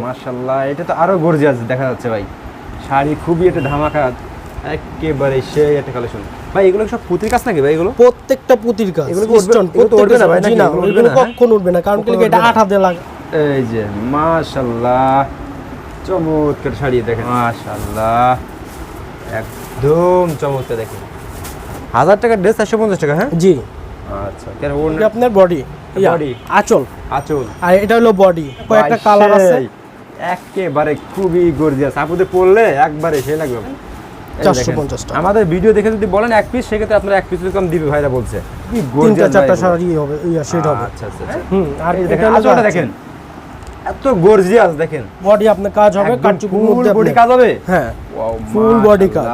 মাশাল্লাহ এটা তো আরও গর্জিয়াস দেখা যাচ্ছে ভাই। শাড়ি খুবই একটা ধামাকা একেবারে সেই একটা কালেকশন ভাই এগুলো সব পুতির কাজ নাকি ভাই এগুলো? প্রত্যেকটা পুতির কাজ। এগুলো উঠবে- না ভাই না এগুলো হ্যাঁ? কখনো উঠবে না কারণ কি এটা আঠা দিয়ে লাগা। এই যে মাশাল্লাহ চমৎকার শাড়ি দেখেন। মাশাল্লাহ একদম চমৎকার দেখেন। হাজার টাকার ড্রেস চারশো পঞ্চাশ টাকা হ্যাঁ? জি। আচ্ছা কেন আপনার বডি আঁচল। আচল। আর এটা হলো বডি কয়েকটা কালার আছে। একেবারে খুবই গর্জিয়াস আপুদের পড়লে একবারে সে লাগবে। এই 450 দেখেন, টাকা। আমাদের ভিডিও দেখে যদি বলেন এক পিস সেক্ষেত্রে আপনারা এক পিস কম দিবে ভাইরা বলছে। তিনটা চারটা ভাই এগুলো। শাড়ি হবে ইয়া সেট হবে। আচ্ছা আচ্ছা আচ্ছা। হুম আর দেখেন আঁচলটা দেখেন। এত গর্জিয়াস দেখেন। বডি আপনার কাজ হবে ফুল বডি কাজ হবে? হ্যাঁ full body কাজ।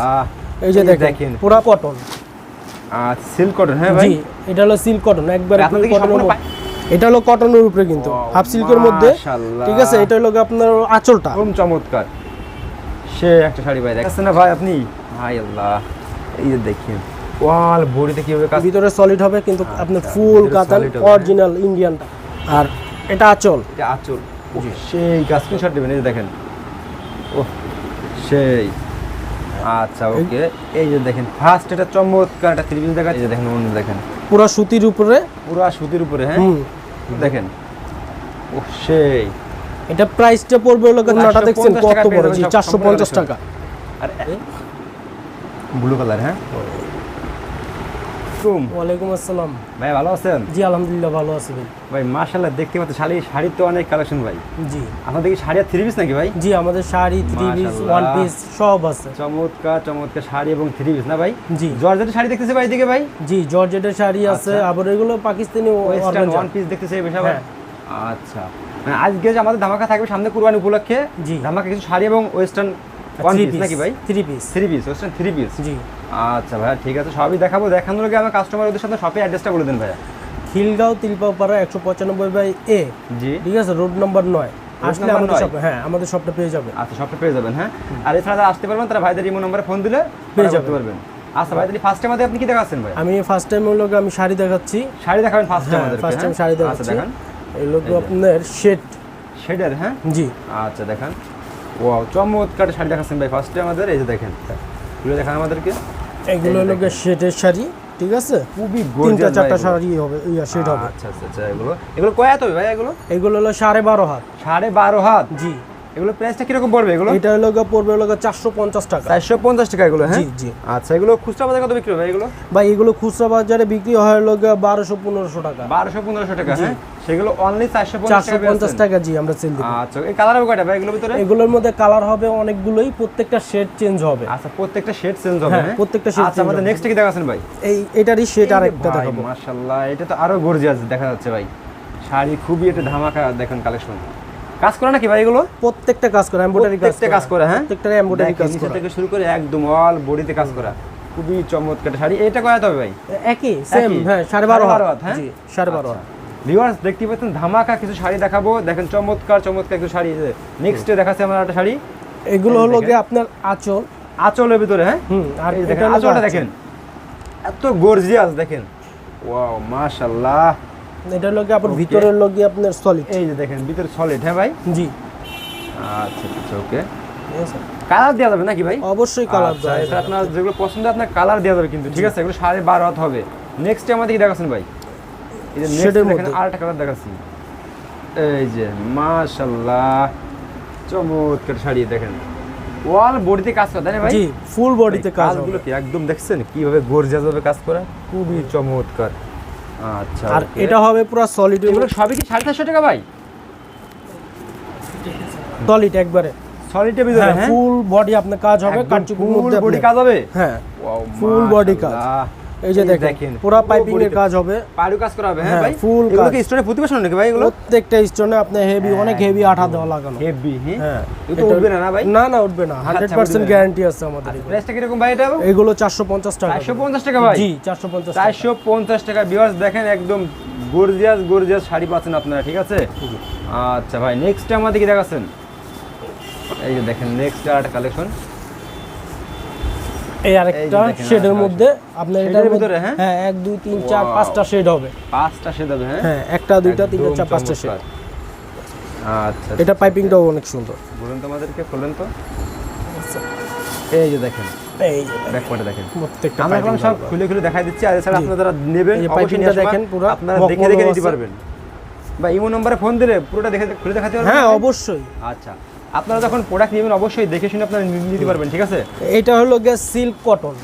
এই যে দেখেন পুরা কটন আর সিল্ক কটন হ্যাঁ ভাই? এটা হলো সিল্ক কটন একবারে আপনাদের এটা হলো কটনের উপরে কিন্তু হাফ সিল্কের মধ্যে। ঠিক আছে এটা হলো আপনার আঁচলটা। খুব চমৎকার। সে একটা শাড়ি ভাই দেখছেন না ভাই আপনি? হাই আল্লাহ এই যে দেখেন। ওয়াল বডিতে কীভাবে কাজ ভিতরে সলিড হবে কিন্তু আপনার আচ্ছা, ফুল কাতান অরিজিনাল ইন্ডিয়ানটা আর এটা আঁচল। এটা আঁচল। সেই গাছ স্ক্রিনশট দেবেন এই যে দেখেন। ও সেই। আচ্ছা ওকে। এই যে দেখেন ফার্স্ট এটা চমৎকার একটা পিস দেখা এই যে দেখেন অন্য দেখেন। পুরো সুতির উপরে। পুরা সুতির উপরে হ্যাঁ? দেখেন। ও সেই। এটা প্রাইসটা পড়বে হলো নটা দেখছেন কত বড় জি সব চারশো পঞ্চাশ সম্পূর্ণ টাকা। আর ব্লু কালার হ্যাঁ? কুম ওয়ালাইকুম আসসালাম। ভাই ভালো আছেন? জি আলহামদুলিল্লাহ ভালো আছি ভাই। ভাই দেখতে পাচ্ছি শাড়ি শাড়ির তো অনেক কালেকশন ভাই। জি। আপনাদের কি শাড়ি আর থ্রি পিস নাকি ভাই? জি আমাদের sari three piece one piece সব আছে। চমৎকার চমৎকার শাড়ি এবং থ্রি পিস না ভাই? জি। জর্জেটের শাড়ি দেখতেছে ভাই দিকে ভাই? জি জর্জেটের শাড়ি আছে আচ্ছা। আবার এগুলো পাকিস্তানি। ওয়ান পিস দেখতেছে বেশ। আচ্ছা। মানে আজকে যে আমাদের ধামাকা থাকবে সামনে কুরবানি উপলক্ষে জি। ধামাকা কিছু শাড়ি এবং ওয়েস্টার্ন থ্রি পিস পিস নাকি ভাই? Three piece three piece western three piece জি। আচ্ছা ভাইয়া ঠিক আছে সবই দেখাবো। দেখানোর আগে আমার কাস্টমার ওদের সাথে শপে অ্যাড্রেসটা বলে দেন ভাইয়া। খিলগাঁও তিলপাপাড়া একশো পঁচানব্বই বাই এ জি। ঠিক আছে রোড নম্বর নয়। আসলে আমাদের? হ্যাঁ আমাদের শপটা পেয়ে যাবে আচ্ছা সবটা পেয়ে যাবেন হ্যাঁ? আর এছাড়া যারা আসতে পারবেন তারা ভাইদের ইমো নম্বরে ফোন দিলে পেয়ে পারবেন। আচ্ছা ভাই তাহলে ফার্স্ট টাইম আপনি কি দেখাচ্ছেন ভাই আমি ফার্স্ট টাইম হলো আমি শাড়ি দেখাচ্ছি। শাড়ি দেখাবেন ফার্স্ট টাইম হ্যাঁ ফার্স্ট টাইম হ্যাঁ? শাড়ি আচ্ছা দেখাচ্ছি। দেখান। এই লোক আপনার শেড শেডের হ্যাঁ? জি। আচ্ছা দেখান। ও চমৎকার শাড়ি দেখাচ্ছেন ভাই। ফার্স্টে আমাদের এই যে দেখেন এগুলো দেখান আমাদেরকে। এগুলো হলো শেটের শাড়ি ঠিক আছে? খুবই তিনটা চারটা শাড়ি হবে ইয়া শেড হবে। আচ্ছা আচ্ছা আচ্ছা এগুলো। এগুলো কয় হবে ভাই এগুলো? এগুলো হলো সাড়ে বারো হাত। সাড়ে বারো হাত? জি। এগুলো প্রাইসটা কীরকম পড়বে এগুলো? এটা হলো পড়বে হলো চারশো পঞ্চাশ টাকা। চারশো পঞ্চাশ টাকা এগুলো হ্যাঁ? জি আচ্ছা এগুলো খুচরা বাজার কত বিক্রি হবে এগুলো? এগুলো খুচরা বাজারে বিক্রি হয় হলো বারোশো পনেরোশো টাকা। বারোশো পনেরোশো টাকা হ্যাঁ? সেগুলো অনলি চারশো পঞ্চাশ চারশো টাকা পঞ্চাশ টাকা জি আমরা সেল দিই আচ্ছা এই কালার হবে কয়টা ভাই এগুলোর ভিতরে? এগুলোর মধ্যে কালার হবে অনেকগুলোই প্রত্যেকটা শেড চেঞ্জ হবে। আচ্ছা প্রত্যেকটা শেড চেঞ্জ হবে হ্যাঁ, হ্যাঁ? প্রত্যেকটা shade আচ্ছা আমাদের নেক্সট কি দেখাচ্ছেন ভাই? এই এটারই শেড আরেকটা দেখাবো। মাশাআল্লাহ এটা তো আরও গর্জিয়াস দেখা যাচ্ছে ভাই। শাড়ি খুবই একটা ধামাকা দেখেন কালেকশন কাজ করে নাকি ভাই এগুলো? প্রত্যেকটা কাজ করে এমব্রয়ডারি কাজ প্রত্যেকটা কাজ করে হ্যাঁ? প্রত্যেকটা এমব্রয়ডারি কাজ করে। থেকে শুরু করে একদম অল বডিতে কাজ করা। খুবই চমৎকার শাড়ি। এটা কয় হবে ভাই? একই সেম হ্যাঁ সাড়ে বারো সাড়ে হাত। হ্যাঁ? জি সাড়ে বারো হাত। ভিউয়ার্স দেখতে পাচ্ছেন ধামাকা কিছু শাড়ি দেখাবো। দেখেন চমৎকার চমৎকার কিছু শাড়ি নেক্সটে দেখাচ্ছে আমার একটা শাড়ি। এগুলো হলো যে আপনার আঁচল। আঁচলের ভিতরে হ্যাঁ? হুম আর দেখেন আঁচলটা আঁচল। দেখেন। এত গর্জিয়াস দেখেন। ওয়াও মাশাআল্লাহ। এটা হলো আপনার ভিতরের আপনার সলিড এই যে দেখেন ভিতরে সলিড হ্যাঁ ভাই? জি। আচ্ছা আচ্ছা ওকে কালার দেওয়া যাবে নাকি ভাই? অবশ্যই কালার আচ্ছা, দেওয়া যাবে। আপনার যেগুলো পছন্দ আপনার কালার দেওয়া যাবে কিন্তু ঠিক আছে? এগুলো সাড়ে বারো হাত হবে। নেক্সট আমাদের কি দেখাচ্ছেন ভাই। এই যে নেক্সট দেখেন আরেকটা কালার দেখাচ্ছি। এই যে মাশাল্লাহ চমৎকার শাড়ি দেখেন। ওয়াল বডিতে কাজ করা তাই ভাই? জি ফুল বডিতে কাজ কাজগুলো কি একদম দেখছেন? কীভাবে গর্জিয়াস ভাবে কাজ করা? খুবই চমৎকার। আচ্ছা আর এটা হবে পুরো সলিড এগুলো সবই কি সাড়ে চারশো টাকা ভাই? সলিড একবারে। সলিডের ভিতরে হ্যাঁ হ্যাঁ? ফুল বডি আপনার কাজ হবে ফুল বডি কাজ হবে? হ্যাঁ Full body কাজ। এই যে দেখেন। পুরো পাইপিং এর কাজ হবে। পাড়ু কাজ করা হবে হ্যাঁ হ্যাঁ, ভাই? full এগুলো কি স্টোনে প্রতি বছর নাকি ভাই এগুলো? প্রত্যেকটা স্টোনে আপনার হেভি অনেক হেভি আঠা দেওয়া লাগানো। হেভি হ্যাঁ তো উঠবে না না ভাই? না না উঠবে না। হান্ড্রেড পার্সেন্ট উঠবে না। গ্যারান্টি আছে আমাদের। প্রাইসটা কীরকম ভাই এটা? এগুলো চারশো পঞ্চাশ টাকা। চারশো পঞ্চাশ টাকা ভাই? জি চারশো পঞ্চাশ চারশো পঞ্চাশ টাকা। ভিউয়ার্স দেখেন একদম গর্জিয়াস গর্জিয়াস শাড়ি পাচ্ছেন আপনারা ঠিক আছে? আচ্ছা ভাই নেক্সট আমাদের কি দেখাচ্ছেন? এই যে দেখেন নেক্সট আর একটা কালেকশন এই আরেকটা শেডের মধ্যে আপনার এটার ভিতরে, হ্যাঁ? হ্যাঁ এক দুই তিন চার. পাঁচটা শেড হবে। পাঁচটা সে দেবে হ্যাঁ? হ্যাঁ একটা দুইটা তিনটা চার পাঁচটা শেড আচ্ছা এটা পাইপিংটাও অনেক সুন্দর। বলুন তো আমাদেরকে খোলেন তো। এই যে দেখেন এই যে দেখেন। প্রত্যেকটা আমরা এখন সব খুলে খুলে দেখাই দিচ্ছি আর এছাড়া আপনারা নেবেন অবশ্যই। দেখেন পুরো আপনারা দেখে দেখে নিতে পারবেন। বা ইমো নম্বরে ফোন দিলে পুরোটা দেখে খুলে দেখাতে পারবেন? হ্যাঁ অবশ্যই। আচ্ছা। আপনারা যখন প্রোডাক্ট নেবেন অবশ্যই দেখে শুনে আপনারা নিতে পারবেন ঠিক আছে? এটা হলো গ্যাস সিল্ক কটন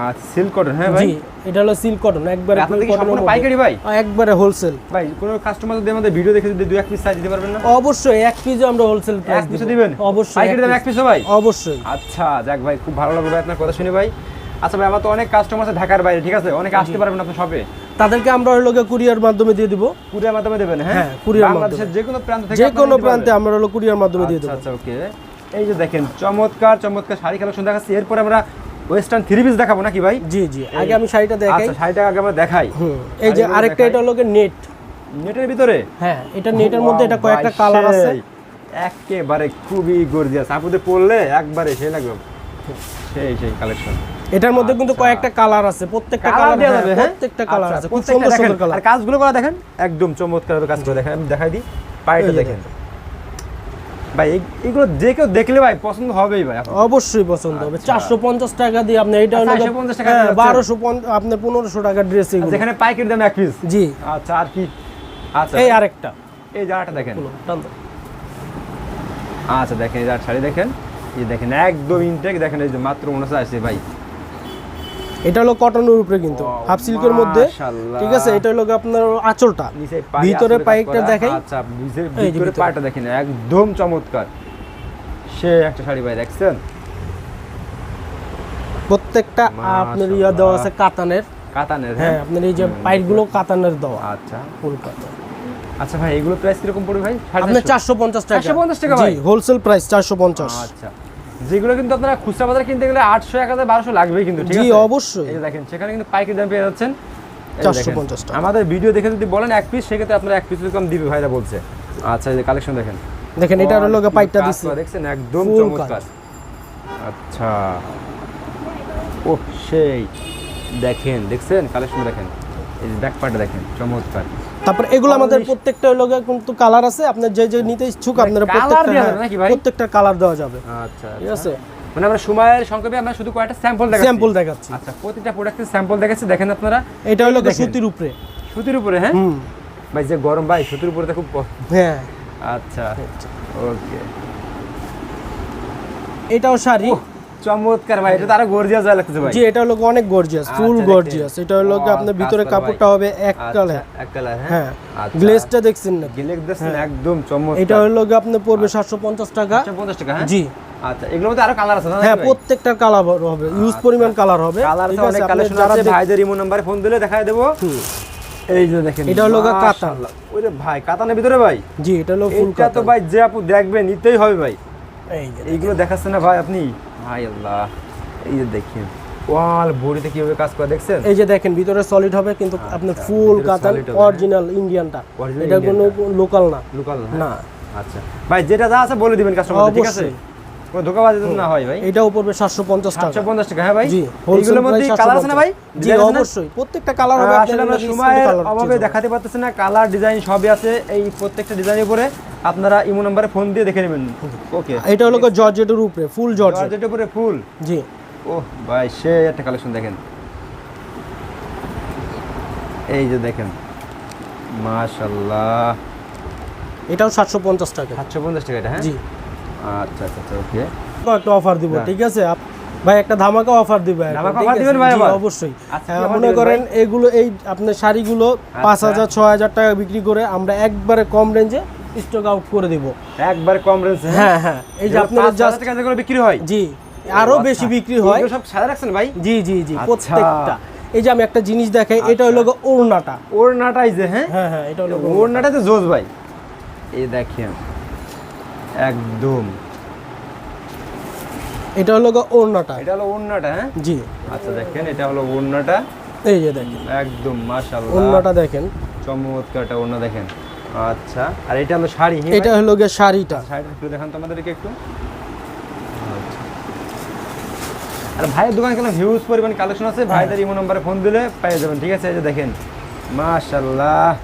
আর সিল্ক কটন হ্যাঁ ভাই? এটা হলো সিল্ক কটন একবারে আপনাদের কি সম্পূর্ণ পাইকারি ভাই? একবারে হোলসেল ভাই কোনো কাস্টমার যদি আমাদের ভিডিও দেখে যদি দুই এক পিস সাইজ দিতে পারবেন না? অবশ্যই এক পিসও আমরা হোলসেল এক প্রাইস পিসও দিবেন? অবশ্যই পাইকারি দাম এক এক পিসও ভাই? অবশ্যই। আচ্ছা যাক ভাই খুব ভালো লাগল ভাই আপনার কথা শুনে ভাই। আচ্ছা ভাই আমার তো অনেক কাস্টমার আছে ঢাকার বাইরে ঠিক আছে? অনেকে আসতে পারবেন আপনার শপে তাদেরকে আমরা হলো কুরিয়ার মাধ্যমে দিয়ে দিব। কুরিয়ার মাধ্যমে দেবেন হ্যাঁ? হ্যাঁ, courier বাংলাদেশের যে কোনো প্রান্ত থেকে যে কোনো প্রান্তে আমরা হলো কুরিয়ার মাধ্যমে দিয়ে আচ্ছা দেবো। আচ্ছা ওকে। এই যে দেখেন চমৎকার চমৎকার শাড়ি কালেকশন দেখাচ্ছি। এরপরে আমরা ওয়েস্টার্ন থ্রি পিস দেখাবো নাকি ভাই? জি জি আগে আমি শাড়িটা দেখাই। আচ্ছা শাড়িটা আগে আমরা দেখাই। এই যে আরেকটা এটা হলো নেট নেটের ভিতরে? হ্যাঁ এটা নেটের মধ্যে এটা কয়েকটা কালার আছে। একেবারে খুবই গর্জিয়াস আপুদের পড়লে একবারে সেই লাগবে। সেই সেই কালেকশন এটার মধ্যে কিন্তু আচ্ছা। কয়েকটা কালার আছে প্রত্যেকটা কালার দেওয়া যাবে হ্যাঁ? প্রত্যেকটা কালার আচ্ছা, আছে খুব সুন্দর সুন্দর কালার আর কাজগুলো করা দেখেন? একদম চমৎকার কাজ করে দেখেন। আমি দেখাই দিই। পায়েটা দেখেন। ভাই এই- এগুলো যে কেউ দেখলে ভাই পছন্দ হবেই ভাই অবশ্যই পছন্দ হবে। আচ্ছা। চারশো পঞ্চাশ টাকা দিয়ে আপনি এটা হলো 450 টাকা যাচ্ছে। বারোশো আপনার পনেরোশো টাকার ড্রেস এগুলো। যেখানে পাইকারি দাম এক পিস জি। আচ্ছা আর কি? আচ্ছা। এই আরেকটা। এই জায়গাটা দেখেন। আচ্ছা দেখেন এই জায়গার শাড়ি দেখেন। এই দেখেন একদম ইনটেক দেখেন এই যে মাত্র উনষাট আছে ভাই। এটা হলো কটনের উপরে কিন্তু হাফ সিল্কের মধ্যে। ঠিক আছে এটা হলো আপনার আঁচলটা। ভিতরে পাইকটা দেখাই। আচ্ছা ভিতরে-। পাটা দেখেন একদম চমৎকার। সে একটা শাড়ি ভাই দেখছেন? প্রত্যেকটা আপনার ইয়া দেওয়া আছে কাতানের। কাতানের হ্যাঁ হ্যাঁ? আপনার এই যে পাইপগুলো কাতানের দেওয়া। আচ্ছা। ফুল কাতান। আচ্ছা ভাই এগুলো প্রাইস কীরকম পড়বে ভাই? আপনার চারশো? চারশো পঞ্চাশ টাকা। 450 টাকা ভাই? হোলসেল প্রাইস চারশো পঞ্চাশ। আচ্ছা। যেগুলো কিন্তু আপনারা খুচরা বাজারে কিনতে গেলে আটশো এক হাজার বারোশো লাগবে কিন্তু ঠিক আছে? অবশ্যই। দেখেন সেখানে কিন্তু পাইকারি দাম পেয়ে যাচ্ছেন। এই যে 450 দেখেন। টাকা। আমাদের ভিডিও দেখে যদি বলেন এক পিস সেক্ষেত্রে আপনারা এক পিস কম দিবে ভাইরা বলছে। আচ্ছা এই যে কালেকশন দেখেন। দেখেন এটা হলো পাইপটা দিচ্ছি দেখছেন? একদম চমৎকার। আচ্ছা। ও সেই। দেখেন দেখছেন? কালেকশন দেখেন। এই যে ব্যাক পার্টটা দেখেন চমৎকার। তারপর এগুলো আমাদের প্রত্যেকটা হলো কিন্তু কালার আছে। আপনার যে যে নিতে ইচ্ছুক আপনারা colour প্রত্যেকটা প্রত্যেকটা কালার দেওয়া যাবে। আচ্ছা ঠিক আচ্ছা। আছে মানে আমরা সময়ের সংক্ষেপে আমরা শুধু কয়েকটা স্যাম্পল দেখাচ্ছি। স্যাম্পল দেখাচ্ছি। আচ্ছা প্রতিটা প্রোডাক্টের স্যাম্পল দেখাচ্ছি। দেখেন আপনারা। এটা হলো সুতির উপরে? সুতির উপরে হ্যাঁ? ভাই যে গরম ভাই সুতির উপরে তো খুব প- হ্যাঁ। আচ্ছা ওকে। এটাও শাড়ি। চমৎকার ভাই এটা তো আরও গর্জিয়াস ভাই লাগতেছে ভাই। জি এটা হলো অনেক গর্জিয়াস আচ্ছা, ফুল গর্জিয়াস এটা হলো Wow, আপনার ভিতরে কাপড়টা হবে এক আচ্ছা, কালার এক কালার হ্যাঁ? হ্যাঁ আচ্ছা। গ্লেজটা দেখছেন না? গিলেক দেখছেন একদম চমৎকার। এটা হলো গিয়ে আপনার পড়বে সাতশো পঞ্চাশ টাকা। 150 টাকা হ্যাঁ? জি। আচ্ছা এগুলোর মধ্যে আরও কালার আছে হ্যাঁ কালার হবে ইউজ পরিমাণ কালার হবে কালার তো অনেক কালেকশন আছে ভাইদের ইমো নাম্বারে ফোন দিলে দেখায় দেবো। এই যে দেখেন এটা হলো। ওরে ভাই কাতানের ভিতরে ভাই? জি এটা হলো ফুল এটা তো ভাই যে আপু দেখবে নিতেই হবে ভাই। এই এইগুলো দেখাচ্ছে না ভাই আপনি? আল্লাহ এই যে দেখেন ওয়াল বডিতে কীভাবে কাজ করে দেখছেন? এই যে দেখেন ভিতরে সলিড হবে কিন্তু আপনার ফুল কাতান অরিজিনাল ইন্ডিয়ানটা এটা কোনো লোকাল না। লোকাল না আচ্ছা। ভাই যেটা যা আছে বলে দিবেন কাস্টমার ঠিক আছে। কোনো ধোকাবাজি না হয় ভাই? এটাও পড়বে সাতশো পঞ্চাশ টাকা। সাতশো পঞ্চাশ টাকা হ্যাঁ ভাই? জি এইগুলোর মধ্যে কালার আছে না ভাই? জি Design আছে না? অবশ্যই প্রত্যেকটা কালার হবে আসলে আমরা সময়ের অভাবে দেখাতে পারতেছি না কালার ডিজাইন সবই আছে এই প্রত্যেকটা ডিজাইনের উপরে আপনারা ইমো নাম্বারে ফোন দিয়ে দেখে নেবেন। ওকে এটা হলো জর্জেটের উপরে ফুল জর্জেট জর্জেটের উপরে ফুল জি। ওহ ভাই সে একটা কালেকশন দেখেন। এই যে দেখেন। মাশাল্লাহ এটাও সাতশো পঞ্চাশ টাকা। সাতশো পঞ্চাশ টাকা এটা হ্যাঁ? জি। আচ্ছা আচ্ছা আচ্ছা ওকে একটা অফার দিব হ্যাঁ। ঠিক আছে? ভাই একটা ধামাকা অফার দিবে ধামাকা ঠিক দিবেন ভাই অবশ্যই। আচ্ছা, হ্যাঁ, মনে করেন এগুলো এই আপনার শাড়িগুলো পাঁচ আচ্ছা। হাজার ছয় হাজার টাকা বিক্রি করে আমরা একবারে কম রেঞ্জে স্টক আউট করে দিব। একবার কম রেঞ্জ হ্যাঁ হ্যাঁ এই যে আপনারা জাস্ট যেগুলো বিক্রি হয়? জি আরও আচ্ছা। বেশি বিক্রি হয়। সব সাদা রাখছেন ভাই? জি জি জি আচ্ছা। প্রত্যেকটা। এই যে আমি একটা জিনিস দেখাই এটা হলো ওড়নাটা। ওর নাটাই যে হ্যাঁ? হ্যাঁ হ্যাঁ এটা হলো ওর নাটাই তো জোস ভাই। এই দেখেন। একদম। এটা হলো গো ওড়নাটা। এটা হলো ওড়নাটা হ্যাঁ? জি। আচ্ছা দেখেন এটা হলো ওড়নাটা। এই যে দেখেন। একদম মাশাআল্লাহ। ওড়নাটা দেখেন। চমৎকারটা ওড়না দেখেন। আচ্ছা আর এটা হলো শাড়ি হ্যাঁ এটা হলো গিয়ে শাড়িটা। শাড়িটা একটু দেখান তো আমাদেরকে একটু। আচ্ছা। আর ভাইয়ের দোকান কেন হিউজ পরিমাণ কালেকশন আছে? ভাইদের ইমো নম্বরে ফোন দিলে পেয়ে যাবেন ঠিক আছে? এই যে দেখেন মাশাআল্লাহ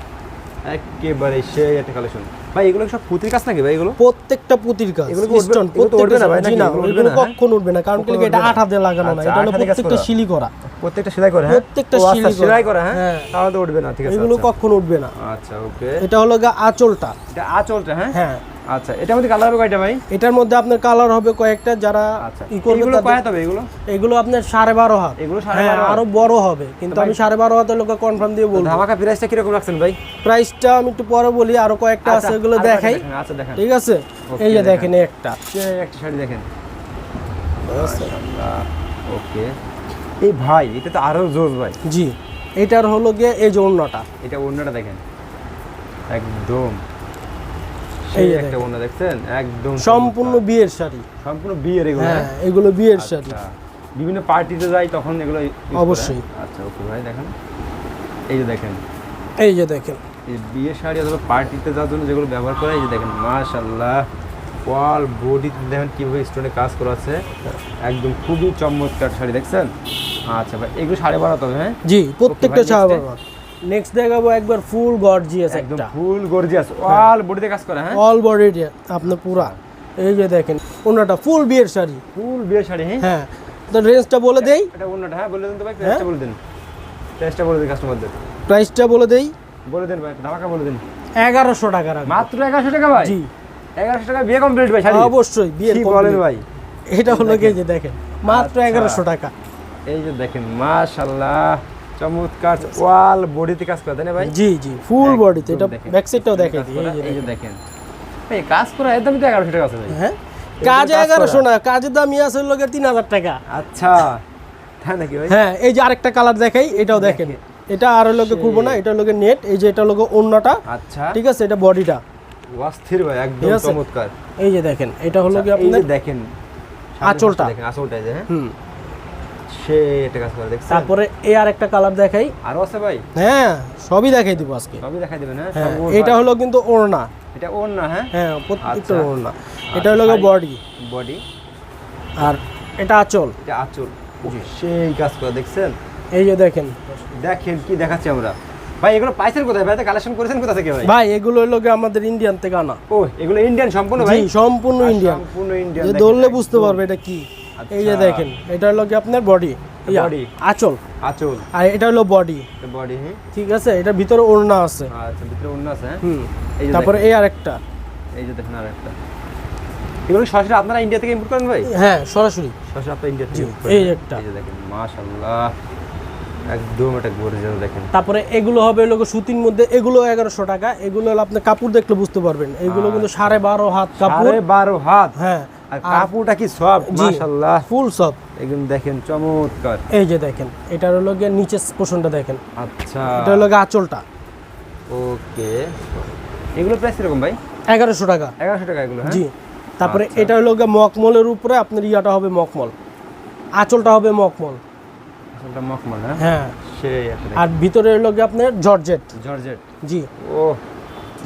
একেবারে সেই একটা কালেকশন ভাই এগুলো সব পুতির কাজ নাকি ভাই এগুলো? প্রত্যেকটা পুতির কাজ এগুলো স্টোন প্রত্যেকটা উঠবে না ভাই, না এগুলো হ্যাঁ? কখনো উঠবে না কারণ কি এটা আঠা দিয়ে লাগানো না এটা হলো প্রত্যেকটা। শিলি করা। প্রত্যেকটা সেলাই করা হ্যাঁ? প্রত্যেকটা আচ্ছা, করা। সেলাই করে হ্যাঁ? হ্যাঁ। তাহলে তো উঠবে না ঠিক আছে এগুলো আচ্ছা। কখনো উঠবে না। আচ্ছা ওকে। এটা হলো গা আঁচলটা। এটা আঁচলটা হ্যাঁ? হ্যাঁ। আচ্ছা এটার মধ্যে কালার হবে কয়টা ভাই? এটার মধ্যে আপনার কালার হবে কয়েকটা যারা আচ্ছা। ই করবে এগুলো কয় তবে এগুলো? এগুলো আপনার সাড়ে বারো হাত। এগুলো সাড়ে হ্যাঁ বারো আরও বড় হবে। কিন্তু আমি সাড়ে বারো হাতের লোক কনফার্ম দিয়ে বলব। ধামাকা প্রাইসটা কীরকম রাখছেন ভাই? প্রাইসটা আমি একটু পরে বলি আরও কয়েকটা আছে আচ্ছা, এগুলো দেখাই। আচ্ছা দেখেন। ঠিক আছে? এই যে দেখেন। দেখেন একটা। একটা শাড়ি দেখেন। ওকে এই ভাই এটা তো আরও জোস ভাই। জি এটার হলো গিয়ে এই যে অন্যটা। এটা অন্যটা দেখেন। একদম। এই একটা দেখেন। দেখছেন? একদম সম্পূর্ণ বিয়ের শাড়ি। সম্পূর্ণ বিয়ের এগুলো হ্যাঁ? হ্যাঁ? এগুলো বিয়ের শাড়ি। আচ্ছা। বিভিন্ন পার্টিতে যাই তখন এগুলো অবশ্যই। আচ্ছা ওকে ভাই দেখেন। এই যে দেখেন। এই যে দেখেন। এই বিয়ে শাড়ি অথবা পার্টিতে যাওয়ার জন্য যেগুলো ব্যবহার করে এই যে দেখেন মাশাল্লাহ ওয়াল বডিতে দেখেন কীভাবে স্টোনে কাজ করা আছে একদম খুবই চমৎকার শাড়ি দেখছেন? আচ্ছা ভাই এগুলো সাড়ে বারো তবে হ্যাঁ? জি প্রত্যেকটা নেক্সট দেখাবো একবার ফুল গর্জিয়াস একদম ফুল গর্জিয়াস ওয়াল বডিতে কাজ করে হ্যাঁ? অল বডি আপনি পুরা। এই যে দেখেন ওনাটা ফুল বিয়ের শাড়ি। ফুল বিয়ে শাড়ি হ্যাঁ? হ্যাঁ। তো রেঞ্জটা বলে দেই। এটা অন্যটা হ্যাঁ বলে দিন তো ভাই হ্যাঁ? প্রাইসটা বলে দিন। প্রাইসটা বলে দিন কাস্টমারদের প্রাইসটা বলে দেই। বলে দিন ভাই ধামাকা বলে দিন। এগারোশো টাকা রাখব। মাত্র এগারোশো টাকা ভাই? জি। এগারোশো টাকা বিয়ে কমপ্লিট ভাই শাড়ি? অবশ্যই বিয়ের কি complete। বলেন ভাই? এটা হলো কি যে দেখেন মাত্র আচ্ছা। এগারোশো টাকা। এই যে দেখেন মাশাল্লাহ চমৎকার ওয়াল বডিতে কাজ করে তাই ভাই? জি জি ফুল বডিতে এটা দেখেন। ব্যাক সাইডটাও করা, এই যে দেখেন। দেখেন। ভাই কাজ করা একদমই তো এগারোশো টাকা আছে ভাই। হ্যাঁ? কাজ এগারোশো করা। না কাজের দাম ইয়ে আছে লোকের তিন হাজার টাকা। আচ্ছা তাই নাকি ভাই? হ্যাঁ এই যে আরেকটা কালার দেখাই এটাও দেখেন। এটা আর লোকে খুলবো না এটা লোকে নেট এই যে এটা লোকে অন্যটা আচ্ছা। ঠিক আছে এটা বডিটা অস্থির ভাই একদম চমৎকার। এই যে দেখেন এটা হলো কি আচ্ছা, এই আপনার যে দেখেন আঁচলটা। দেখেন আঁচলটা যে হ্যাঁ? হুম। সে কাজ করে দেখছেন? তারপরে এই আরেকটা কালার দেখাই। আরও আছে ভাই? হ্যাঁ সবই দেখাই দিব আজকে। সবই দেখাই দিবেন হ্যাঁ? হ্যাঁ এটা হলো কিন্তু ওড়না। এটা ওর না হ্যাঁ? হ্যাঁ প্রত্যেকটা আচ্ছা। ওড়না। এটা হলো বডি বডি আর এটা আঁচল। এটা আঁচল। সেই কাজ করে দেখছেন? এই যে দেখেন। দেখেন কি দেখাচ্ছি আমরা। ভাই এগুলো পাইছেন কোথায়? ভাই কালেকশন করেছেন কোথা থেকে ভাই? ভাই এগুলো হলো আমাদের ইন্ডিয়ান থেকে আনা। ও এগুলো ইন্ডিয়ান সম্পূর্ণ ভাই? সম্পূর্ণ ইন্ডিয়ান সম্পূর্ণ ইন্ডিয়ান ধরলে বুঝতে পারবে এটা কি। এই যে আচ্ছা। দেখেন এটা হলো কি আপনার বডি। আঁচল। আঁচল। আর এটা হলো বডি বডি হ্যাঁ। ঠিক আছে? এটা ভিতরে ওড়না আছে। আচ্ছা ভিতরে অন্য আছে হ্যাঁ? হুম। এই যে তারপরে এই আরেকটা। এই যে দেখেন আর একটা এগুলো সরাসরি আপনারা ইন্ডিয়া থেকে ইম্পোর্ট করেন ভাই? হ্যাঁ সরাসরি। সরাসরি আপনারা ইন্ডিয়া থেকে এই একটা। এই যে দেখেন মাশাআল্লাহ। একদম এটা গর্জিয়াস দেখেন। তারপরে এগুলো হবে লোক সুতির মধ্যে এগুলো এগারোশো টাকা। এগুলো হলো আপনি কাপড় দেখলে বুঝতে পারবেন। এগুলো কিন্তু সাড়ে বারো হাত কাপড়। সাড়ে বারো হাত? হ্যাঁ আর কাপড়টা কি সব? জি। মাশাআল্লাহ। ফুল একদম দেখেন চমৎকার। এই যে দেখেন এটার হলো গিয়ে নিচের পোষণটা দেখেন। আচ্ছা। এটা হলো গিয়ে আঁচলটা। ওকে। এগুলো প্রাইস ভাই? টাকা। টাকা এগুলো হ্যাঁ? জি। তারপরে আচ্ছা। এটা হলো গিয়ে মকমলের উপরে আপনার ইয়াটা হবে মকমল। আঁচলটা হবে মকমল। মখমল হ্যাঁ? হ্যাঁ। সেই আর ভিতরে হলো গিয়ে আপনার জর্জেট। জর্জেট। জি। ও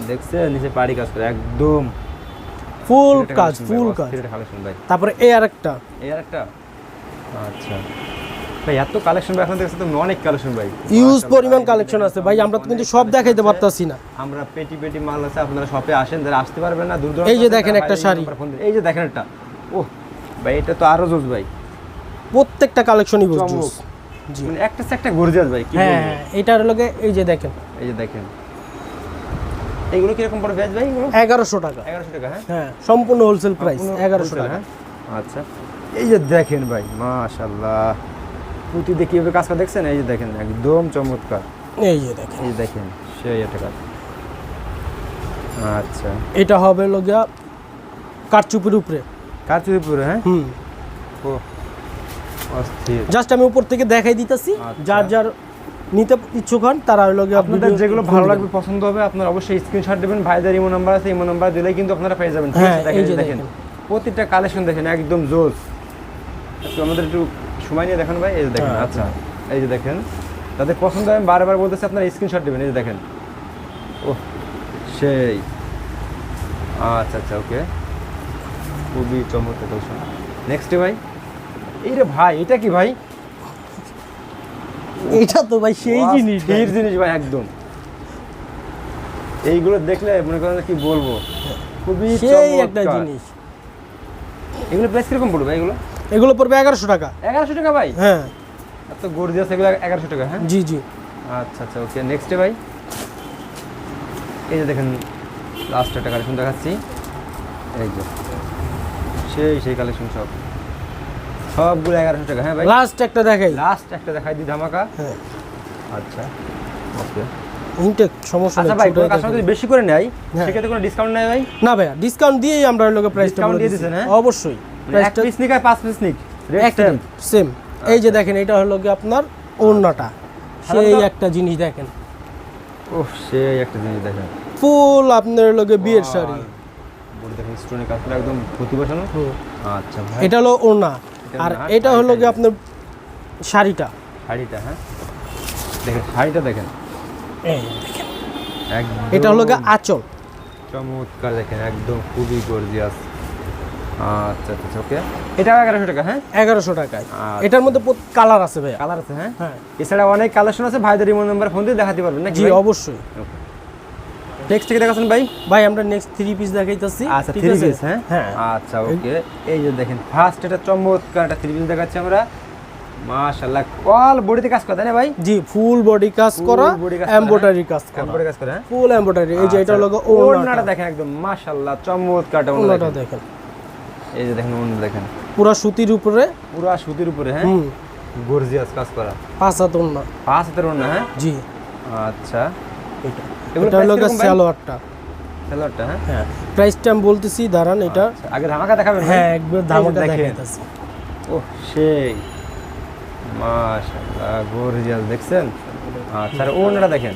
দেখছেন নিচে পাড়ি কাজ করে একদম। ফুল কাজ ফুল কাজ। তারপরে এই আরেকটা এই আর একটা? আচ্ছা। ভাই এত কালেকশন ভাই এখন দেখছি তো অনেক কালেকশন ভাই। ইউজ পরিমাণ কালেকশন আছে ভাই আমরা তো কিন্তু সব দেখাইতে পারতাছি না। আমরা পেটি পেটি মাল আছে আপনারা শপে আসেন যারা আসতে পারবেন না দূর এই যে দেখেন একটা শাড়ি। এই যে দেখেন একটা। ও ভাই এটা তো আরও জোস ভাই। প্রত্যেকটা কালেকশনই মানে একটা সে একটা গর্জিয়াস ভাই হ্যাঁ? হ্যাঁ, এটার লগে এই যে দেখেন। এই যে দেখেন। এইগুলো কীরকম পড়ে ভেজ ভাই এগুলো? এগারোশো টাকা। এগারোশো টাকা হ্যাঁ? হ্যাঁ সম্পূর্ণ হোলসেল প্রাইস এগারোশো টাকা। হ্যাঁ? আচ্ছা। এই যে দেখেন ভাই মাশাল্লাহ পুঁতি দিয়ে কীভাবে কাজ করে দেখছেন? এই যে দেখেন একদম চমৎকার। এই যে দেখেন। এই যে দেখেন সেই একটা কাজ। আচ্ছা। এটা হবে লগিয়া কারচুপির উপরে। কাচুরি পুরো হ্যাঁ? হুম। ও জাস্ট আমি উপর থেকে দেখাই দিতেছি আচ্ছা। যার যার নিতে ইচ্ছুক হন তারা হলো গিয়ে আপনাদের যেগুলো ভালো লাগবে পছন্দ হবে আপনারা অবশ্যই স্ক্রিনশট দেবেন ভাইদের ইমো নাম্বার আছে ইমো নাম্বার দিলে কিন্তু আপনারা পেয়ে যাবেন। হ্যাঁ, দেখেন, প্রতিটা। কালেকশন দেখেন একদম জোস। একটু আমাদের একটু সময় নিয়ে দেখেন ভাই এই যে দেখেন হ্যাঁ, আচ্ছা এই যে দেখেন তাদের পছন্দ আমি বারবার বলতেছি আপনারা স্ক্রিনশট দেবেন এই যে দেখেন। ও সেই। আচ্ছা আচ্ছা ওকে খুবই চমৎকার নেক্সটে ভাই এই রে ভাই এটা কি ভাই? এইটা তো ভাই সেই জিনিস। স্থির জিনিস ভাই একদম। এইগুলো দেখলে মনে করেন কি বলব? খুবই সেই একটা জিনিস। এগুলো প্রাইস কীরকম পড়বে এগুলো? এগুলো পড়বে এগারোশো টাকা। এগারোশো টাকা ভাই? হ্যাঁ। এত গর্জিয়াস এগুলো এগারোশো টাকা হ্যাঁ? জি জি। আচ্ছা আচ্ছা ওকে নেক্সটে ভাই। এই যে দেখেন লাস্ট একটা কালেকশন দেখাচ্ছি। এই যে সেই সেই কালেকশন সব। সবগুলো এগারোশো টাকা হ্যাঁ ভাই? লাস্ট একটা দেখাই। লাস্ট একটা দেখাই দিই ধামাকা। হ্যাঁ। আচ্ছা ওকে। ইনটেক সমস্যা আচ্ছা ভাই কোনো কাস্টমার যদি বেশি করে নেয় হ্যাঁ। সেক্ষেত্রে কোনো ডিসকাউন্ট নেয় ভাই? না ভাইয়া ডিসকাউন্ট দিয়েই আমরা লোকে Discount বলে দিয়ে হ্যাঁ? অবশ্যই মানে এক পিস নিক আর পাঁচ পিস নিক সেম সেম এই যে দেখেন এটা হলো কি আপনার ওড়নাটা। সেই একটা জিনিস দেখেন। ওহ সেই একটা জিনিস দেখেন। ফুল আপনার লোকে বিয়ের শাড়ি। বডি দেখেন স্টোনের কাজটা একদম প্রতি আচ্ছা ভাই। এটা হলো ওড়না। আর এটা হলো কি আপনার শাড়িটা। শাড়িটা হ্যাঁ? দেখেন শাড়িটা দেখেন। এটা হলো কি আঁচল। চমৎকার দেখেন একদম খুবই গর্জিয়াস আচ্ছা আচ্ছা ওকে এটা এগারোশো টাকা হ্যাঁ? এগারোশো টাকায়। আচ্ছা। এটার মধ্যে কালার আছে ভাই কালার আছে হ্যাঁ? হ্যাঁ। এছাড়া অনেক কালেকশন আছে ভাইদের রিমোট নাম্বার ফোন দিয়ে দেখাতে পারবেন নাকি জি অবশ্যই। নেক্সট থেকে দেখাচ্ছেন ভাই? ভাই আমরা নেক্সট থ্রি পিস দেখাইতেছি। আচ্ছা থ্রি পিস হ্যাঁ? হ্যাঁ। আচ্ছা ওকে এই যে দেখেন ফার্স্ট এটা চমৎকার একটা থ্রি পিস দেখাচ্ছি আমরা। মাশাআল্লাহ অল বডিতে কাজ করে না ভাই? জি ফুল বডি কাজ করা এমব্রয়ডারি কাজ করা এমব্রয়ডারি কাজ করে। হ্যাঁ? ফুল এমব্রয়ডারি এই যে এটা হলো আচ্ছা, ওড়নাটা। দেখেন একদম মাশাআল্লাহ চমৎকারটা ওড়না ওড়নাটা দেখেন। এই যে দেখেন ওড়না দেখেন। পুরো সুতির উপরে। পুরো সুতির উপরে হ্যাঁ? গর্জিয়াস কাজ করা। পাঁচ হাত ওড়না। পাঁচ হাতের ওড়না হ্যাঁ? জি। আচ্ছা। এটা। এটা হলো সালোয়ারটা হ্যাঁ? হ্যাঁ প্রাইসটা আমি বলতেছি দাঁড়ান এটা আচ্ছা, আগে ধামাকা দেখাবেন হ্যাঁ একবার ধামাকা দেখেন। ও সেই। মাশাআল্লাহ গর্জিয়াস দেখছেন? আচ্ছা আর ওড়নাটা দেখেন।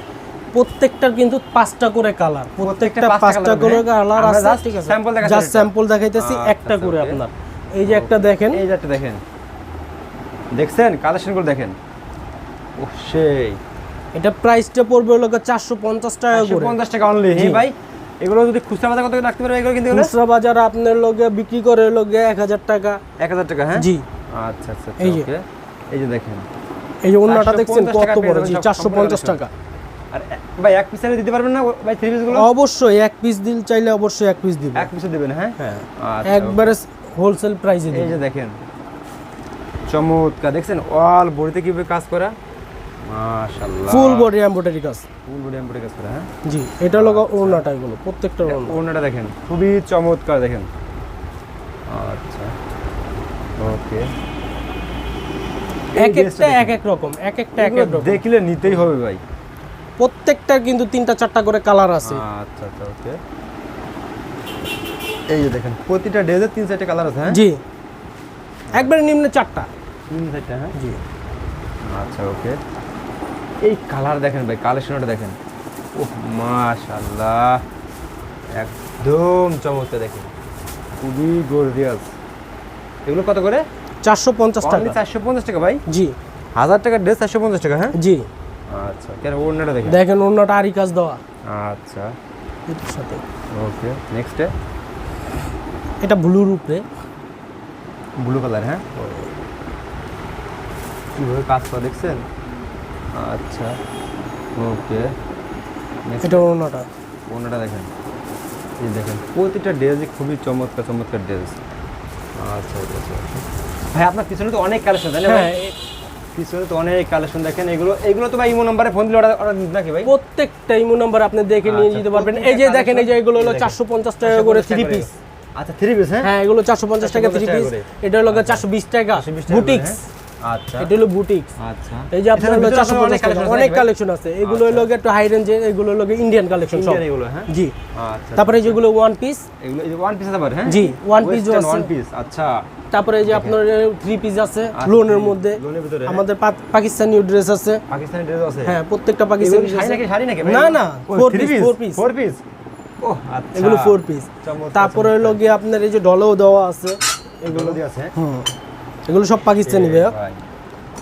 প্রত্যেকটার কিন্তু পাঁচটা করে কালার। প্রত্যেকটা পাঁচটা করে হ্যাঁ? কালার আছে ঠিক আছে। sample দেখাচ্ছি জাস্ট স্যাম্পল দেখাইতেছি আচ্ছা, একটা করে আপনার। এই যে একটা দেখেন। এই যে একটা দেখেন। দেখছেন? কালেকশনগুলো দেখেন। ও সেই। এটা প্রাইসটা পড়বে হলো চারশো পঞ্চাশ টাকা করে। পঞ্চাশ টাকা অনলি। হ্যাঁ ভাই। এগুলো যদি খুচরা বাজার কত করে রাখতে পারবে এগুলো কিন্তু খুচরা বাজার আপনার লগে বিক্রি করে লগে এক হাজার টাকা। এক হাজার টাকা হ্যাঁ? জি। আচ্ছা আচ্ছা এই যে। ওকে। এই যে দেখেন। এই যে অন্যটা দেখছেন কত বড় জি সব চারশো সম্পূর্ণ পঞ্চাশ collection। টাকা। আর ভাই এক পিস দিতে পারবেন না ভাই থ্রি পিসগুলো অবশ্যই এক পিস দিল চাইলে অবশ্যই এক পিস দিব এক পিসে দেবেন হ্যাঁ? হ্যাঁ। আচ্ছা, একবারে হোলসেল প্রাইসে এই যে দেখেন। চমৎকার। দেখছেন? অল বডিতে কীভাবে কাজ করা? মাশাআল্লাহ। ফুল বডি এমব্রয়ডারি কাজ। ফুল বডি এমব্রয়ডারি কাজ করা হ্যাঁ? জি এটা হলো ওড়নাটা এগুলো প্রত্যেকটা ওড়না। ওড়নাটা দেখেন খুবই চমৎকার দেখেন। আচ্ছা ওকে। এক একটা এক এক রকম এক একটা এক এক রকম। দেখলে নিতেই হবে ভাই। প্রত্যেকটার কিন্তু তিনটা চারটা করে কালার আছে। আচ্ছা আচ্ছা ওকে। এই যে দেখেন প্রতিটা ড্রেসের তিন চারটে কালার আছে হ্যাঁ? জি। একবারে নিম্নে চারটা। তিন চারটে হ্যাঁ? জি। আচ্ছা ওকে। এই কালার দেখেন ভাই কালেকশনটা দেখেন। ও মাশাআল্লাহ। একদম চমৎকার দেখেন। খুবই গর্জিয়াস এগুলো কত করে? চারশো পঞ্চাশ টাকা। চারশো পঞ্চাশ টাকা ভাই? জি। হাজার টাকার ড্রেস চারশো পঞ্চাশ টাকা হ্যাঁ? জি। আচ্ছা কেন ওড়নাটা দেখেন? দেখেন অন্যটা আরই কাজ দেওয়া। আচ্ছা। এটার সাথে। ওকে নেক্সটে এটা ব্লুর উপরে ব্লু কালার হ্যাঁ? কীভাবে কাজ করা দেখছেন? আচ্ছা ওকে। এটা অন্যটা ওনাটা দেখেন। এই দেখেন প্রতিটা ড্রেসই খুবই চমৎকার চমৎকার ড্রেস। আচ্ছা আচ্ছা আচ্ছা। ভাই আপনার পিছনে তো অনেক কালেকশন তাই না ভাই? হ্যাঁ। পিছনে তো অনেক কালেকশন দেখেন। এগুলো এগুলো তো ভাই ইমো নাম্বারে ফোন দিলে অর্ডার নাকি ভাই? প্রত্যেকটা ইমো নাম্বার আপনি দেখে নিয়ে আচ্ছা, যেতে পারবেন। এই যে দেখেন এই যে এগুলো হলো। চারশো পঞ্চাশ টাকা করে থ্রি পিস আচ্ছা থ্রি পিস হ্যাঁ? হ্যাঁ এগুলো চারশো পঞ্চাশ টাকা থ্রি 450 পিস এটা হলো চারশো বিশ টাকা। 120 টাকা করে, বুটিক্স হ্যাঁ? আচ্ছা। এটা হলো বুটিক্স আচ্ছা। এই যে আপনার হলো চারশো পঞ্চাশ টাকা অনেক কালেকশন আছে এগুলো হলো একটু হাই রেঞ্জের এগুলো হলো ইন্ডিয়ান কালেকশন সব। এগুলো হ্যাঁ? জি। আচ্ছা। তারপরে যেগুলো ওয়ান পিস এগুলো এই যে ওয়ান পিস আবার হ্যাঁ? জি, one piece ও আছে। ওয়ান পিস আচ্ছা। তারপরে এই যে আপনার থ্রি পিস আছে আচ্ছা, লোনের মধ্যে। লোনের ভিতরে, হ্যাঁ। আমাদের পাকিস্তানি ড্রেস আছে। পাকিস্তানি ড্রেস আছে? হ্যাঁ প্রত্যেকটা পাকিস্তানি শাড়ি নাকি আছে। শাড়ি নাকি না না ফোর পিস ফোর পিস? ও, আচ্ছা। এগুলো ফোর পিস তারপরে। হলো গিয়ে আপনার এই যে ডলেও দেওয়া আছে। এগুলো দিয়ে আছে, হ্যাঁ? হুম। এগুলো সব পাকিস্তানি ভাইয়া। ভাই,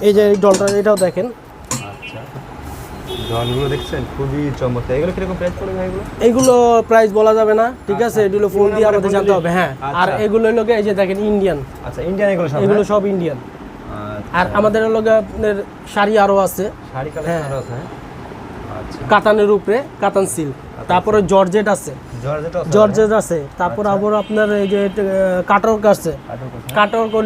এই যে এই ডলটা এটাও দেখেন। আচ্ছা। জলগুলো দেখছেন? খুবই চমৎকার। এগুলো কীরকম প্রাইস পড়বে ভাই এগুলো? এগুলো প্রাইস বলা যাবে না ঠিক আছে? এগুলো ফোন দিয়ে আমাদের জানতে হবে হ্যাঁ। আর আচ্ছা। এগুলো হলো এই যে দেখেন ইন্ডিয়ান আচ্ছা ইন্ডিয়ান এগুলো সব এগুলো? সব ইন্ডিয়ান আচ্ছা। আর আমাদের আপনার শাড়ি আরও আছে। শাড়ি কালেকশন হ্যাঁ। আছে হ্যাঁ? আচ্ছা। কাতানের উপরে কাতান সিল তারপরে জর্জেট আছে। জর্জেট আছে তারপর আবার আপনার এই যে আছে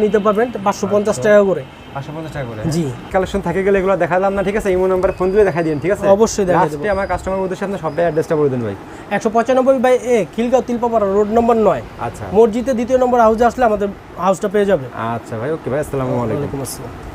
নিতে পারবেন পাঁচশো পঞ্চাশ টাকা করে। পাঁচশো পঞ্চাশ টাকা করে জি। কালেকশন থাকে গেলে এগুলো দেখালাম না ঠিক আছে? ইমো নাম্বার ফোন দিয়ে দেখাই দিন ঠিক আছে? অবশ্যই দেবো। আমার কাস্টমার উদ্দেশ্যে আপনার সবটাই অ্যাড্রেসটা বলে দিন ভাই। একশো পঁচানব্বই by A Khilgaon Tilpapara road নম্বর নয়। আচ্ছা। মসজিদে দ্বিতীয় নম্বর হাউসে আসলে আমাদের হাউসটা পেয়ে যাবে। আচ্ছা ভাই ওকে ভাই আসসালামু আলাইকুম। আসসালাম।